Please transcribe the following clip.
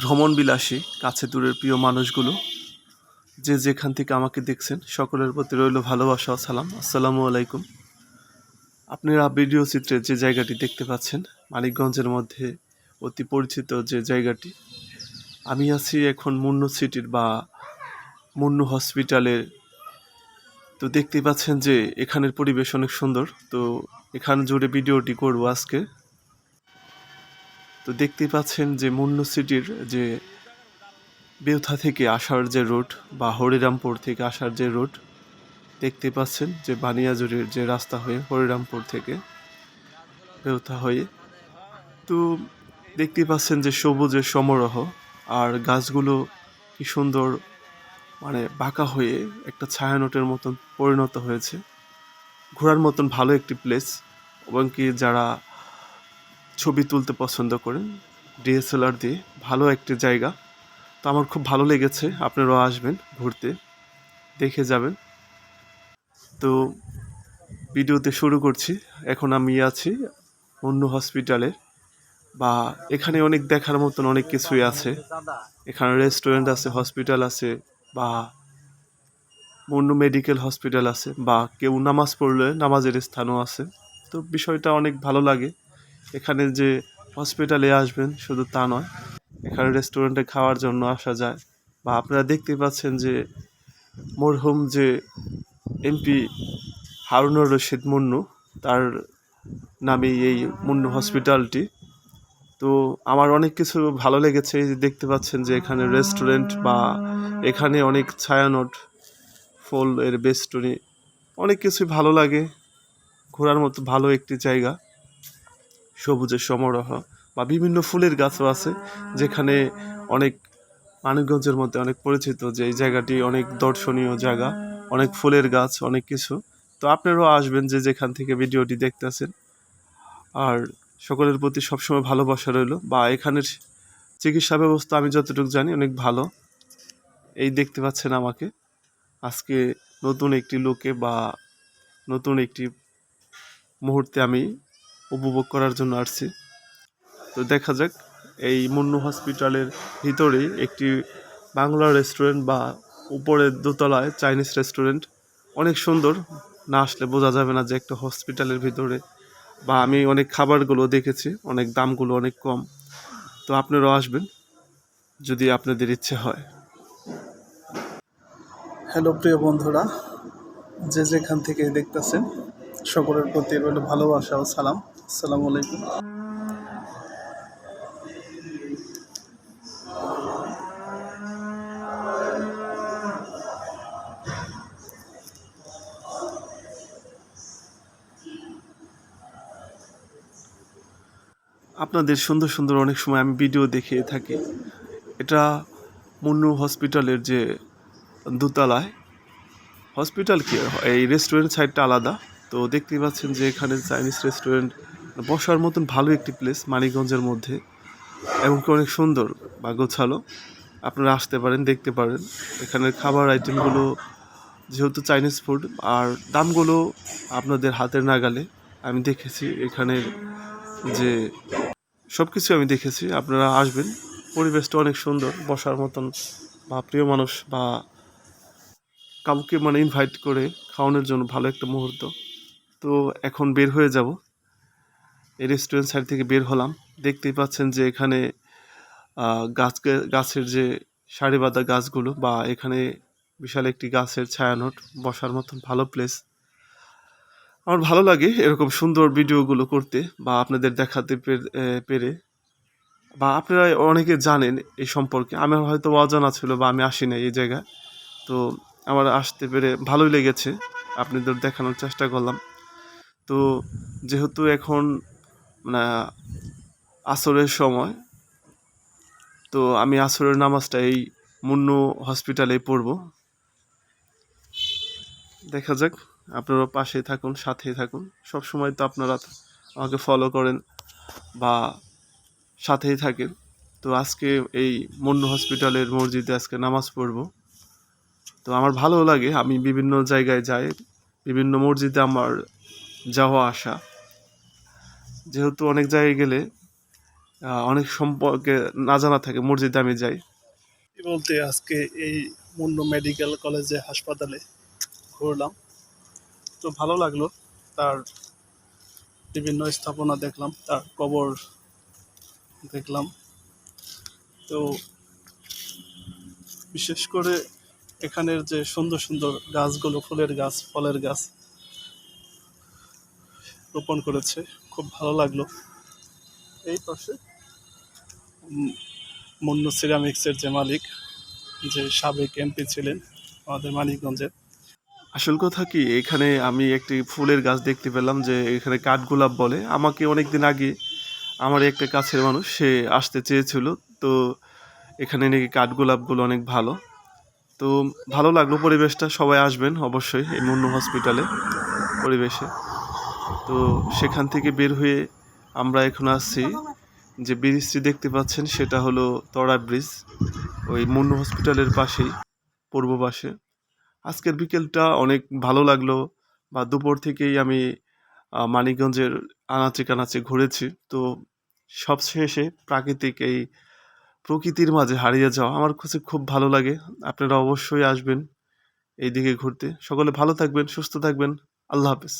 ভ্রমণ বিলাসী কাছে দূরের প্রিয় মানুষগুলো, যে যেখান থেকে আমাকে দেখছেন, সকলের প্রতি রইল ভালোবাসা সালাম। আসসালামু আলাইকুম। আপনারা ভিডিও চিত্রে যে জায়গাটি দেখতে পাচ্ছেন, মানিকগঞ্জের মধ্যে অতি পরিচিত যে জায়গাটি, আমি আছি এখন মুন্নু সিটির বা মুন্নু হসপিটালের তো দেখতে পাচ্ছেন যে এখানের পরিবেশ অনেক সুন্দর। তো এখান জুড়ে ভিডিওটি করব আজকে। তো দেখতে পাচ্ছেন যে মুন্নু সিটির যে বেউথা থেকে আসার যে রুট বা হরিরামপুর থেকে আসার যে রুট দেখতে পাচ্ছেন যে বানিয়াজুরির যে রাস্তা হয়ে হরিরামপুর থেকে বেউথা হয়ে। তো দেখতে পাচ্ছেন যে সবুজের সমারোহ আর গাছগুলো কি সুন্দর মানে বাঁকা হয়ে একটা ছায়ানটের মতন পরিণত হয়েছে। ঘোরার মতন ভালো একটি প্লেস এবং কি যারা ছবি তুলতে পছন্দ করেন। ডিএসএলআর দিয়ে ভালো একটি জায়গা। তো আমার খুব ভালো লেগেছে, আপনারাও আসবেন ঘুরতে, দেখে যাবেন। তো ভিডিওতে শুরু করছি। এখন আমি আছি অন্য হসপিটালে বা এখানে অনেক দেখার মতন অনেক কিছুই আছে। এখানে রেস্টুরেন্ট আছে হসপিটাল আছে বা অন্য মেডিকেল হসপিটাল আছে বা কেউ নামাজ পড়লে নামাজের স্থানও আছে। তো বিষয়টা অনেক ভালো লাগে। এখানে যে হসপিটালে আসবেন, শুধু তা নয়, এখানে রেস্টুরেন্টে খাওয়ার জন্য আসা যায়। বা আপনারা দেখতে পাচ্ছেন যে মরহুম যে এমপি হারুনুর রশিদ মুন্নু, তার নামে এই মুন্নু হসপিটালটি তো আমার অনেক কিছু ভালো লেগেছে, এই দেখতে পাচ্ছেন যে এখানে রেস্টুরেন্ট বা এখানে অনেক ছায়ানট ফুল এর বেষ্টনী, অনেক কিছুই ভালো লাগে। ঘোরার মতো ভালো একটি জায়গা। সবুজের সমারোহ বা বিভিন্ন ফুলের গাছও আছে যেখানে অনেক মানিকগঞ্জের মধ্যে অনেক পরিচিত যে এই জায়গাটি অনেক দর্শনীয় জায়গা, অনেক ফুলের গাছ, অনেক কিছু। তো আপনারাও আসবেন যে যেখান থেকে ভিডিওটি দেখতেছেন। আর সকলের প্রতি সবসময় ভালোবাসা রইল বা এখানের চিকিৎসা ব্যবস্থা আমি যতটুকু জানি অনেক ভালো। এই দেখতে পাচ্ছেন আমাকে। আজকে নতুন একটি লোকে বা নতুন একটি মুহূর্তে আমি উপভোগ করার জন্য আসছি। তো দেখা যাক, এই মুন্নু হসপিটালের ভিতরেই একটি বাংলা রেস্টুরেন্ট বা উপরের দোতলায় চাইনিজ রেস্টুরেন্ট। অনেক সুন্দর, না আসলে বোঝা যাবে না যে একটা হসপিটালের ভিতরে। বা আমি অনেক খাবারগুলো দেখেছি, অনেক দামগুলো অনেক কম। তো আপনারাও আসবেন, যদি আপনাদের ইচ্ছে হয়। হ্যালো প্রিয় বন্ধুরা, যে যেখান থেকে দেখতেছেন, সকলের প্রতি ভালোবাসা ও সালাম। আসসালামু আলাইকুম। আপনাদের সুন্দর সুন্দর অনেক সময় আমি ভিডিও দেখিয়ে থাকি। এটা মুন্নু হসপিটালের যে দোতলায়। হসপিটাল কি? এই রেস্টুরেন্ট সাইডটা আলাদা। তো দেখতেই পাচ্ছেন যে এখানে চাইনিজ রেস্টুরেন্ট বসার মতন ভালো একটি প্লেস মানিকগঞ্জের মধ্যে, এবং অনেক সুন্দর বা গোছালো। আপনারা আসতে পারেন, দেখতে পারেন। এখানের খাবার আইটেমগুলো যেহেতু চাইনিজ ফুড আর দামগুলো আপনাদের হাতের নাগালে আমি দেখেছি। এখানের যে সব কিছু আমি দেখেছি, আপনারা আসবেন। পরিবেশটা অনেক সুন্দর, বসার মতন বা প্রিয় মানুষ বা কাউকে মানে ইনভাইট করে খাওয়ানোর জন্য ভালো একটা মুহূর্ত। তো এখন বের হয়ে যাব। রেস্টুরেন্ট সাইড থেকে বের হলাম। দেখতেই পাচ্ছেন যে এখানে আহ, গাছ গাছের যে সারি বাঁধা গাছগুলো বা এখানে বিশাল একটি গাছের ছায়ানট বসার মতন ভালো প্লেস আমার ভালো লাগে এরকম সুন্দর ভিডিওগুলো করতে বা আপনাদের দেখাতে পেরে বা আপনারা অনেকে জানেন এই সম্পর্কে। আমার হয়তো অজানা ছিল বা আমি আসি না এই জায়গায়। তো আমার আসতে পেরে ভালোই লেগেছে। আপনাদের দেখানোর চেষ্টা করলাম। তো যেহেতু এখন মানে আসরের সময়। তো আমি আসরের নামাজটা এই মুন্নু হসপিটালেই পড়ব। দেখা যাক, আপনারা পাশে থাকুন, সাথেই থাকুন। সব সময় তো আপনারা আমাকে ফলো করেন বা সাথেই থাকেন। তো আজকে এই মুন্নু হসপিটালের মসজিদে আজকে নামাজ পড়ব। তো আমার ভালো লাগে, আমি বিভিন্ন জায়গায় যাই, বিভিন্ন মসজিদে আমার যাওয়া আসা। যেহেতু অনেক জায়গায় গেলে অনেক সম্পর্কে না জানা থাকে মসজিদে আমি যাই। বলতে, আজকে এই মুন্নু মেডিকেল কলেজে হাসপাতালে ঘুরলাম। তো ভালো লাগল, তার বিভিন্ন স্থাপনা দেখলাম, তার কবর দেখলাম। তো বিশেষ করে এখানের যে সুন্দর সুন্দর গাছগুলো, ফুলের গাছ, ফলের গাছ রোপণ করেছে। খুব ভালো লাগল। এই পাশে মুন্নু সিরামিক্সের যে মালিক, যে সাবেক এমপি ছিলেন আমাদের মানিকগঞ্জের। আসল কথা কি, এখানে আমি একটি ফুলের গাছ দেখতে পেলাম যে এখানে কাঠগোলাপ বলে। আমাকে অনেক দিন আগে আমার একটা কাছের মানুষ, সে আসতে চেয়েছিল। তো এখানে নাকি কাঠগোলাপগুলো অনেক ভালো। তো ভালো লাগল পরিবেশটা, সবাই আসবেন অবশ্যই এই মুন্নু হসপিটালে পরিবেশে। তো সেখান থেকে বের হয়ে আমরা এখন আসছি যে ব্রিজটি দেখতে পাচ্ছেন, সেটা হলো তড়া ব্রিজ, ওই মুন্নু হসপিটালের পাশেই, পূর্ব পাশে। আজকের বিকেলটা অনেক ভালো লাগল, বা দুপুর থেকেই আমি মানিকগঞ্জের আনাচে কানাচে ঘুরেছি। তো সবশেষে প্রাকৃতিক এই প্রকৃতির মাঝে হারিয়ে যাওয়া আমার কাছে খুব ভালো লাগে। আপনারা অবশ্যই আসবেন এই দিকে ঘুরতে। সকলে ভালো থাকবেন, সুস্থ থাকবেন। আল্লাহ হাফেজ।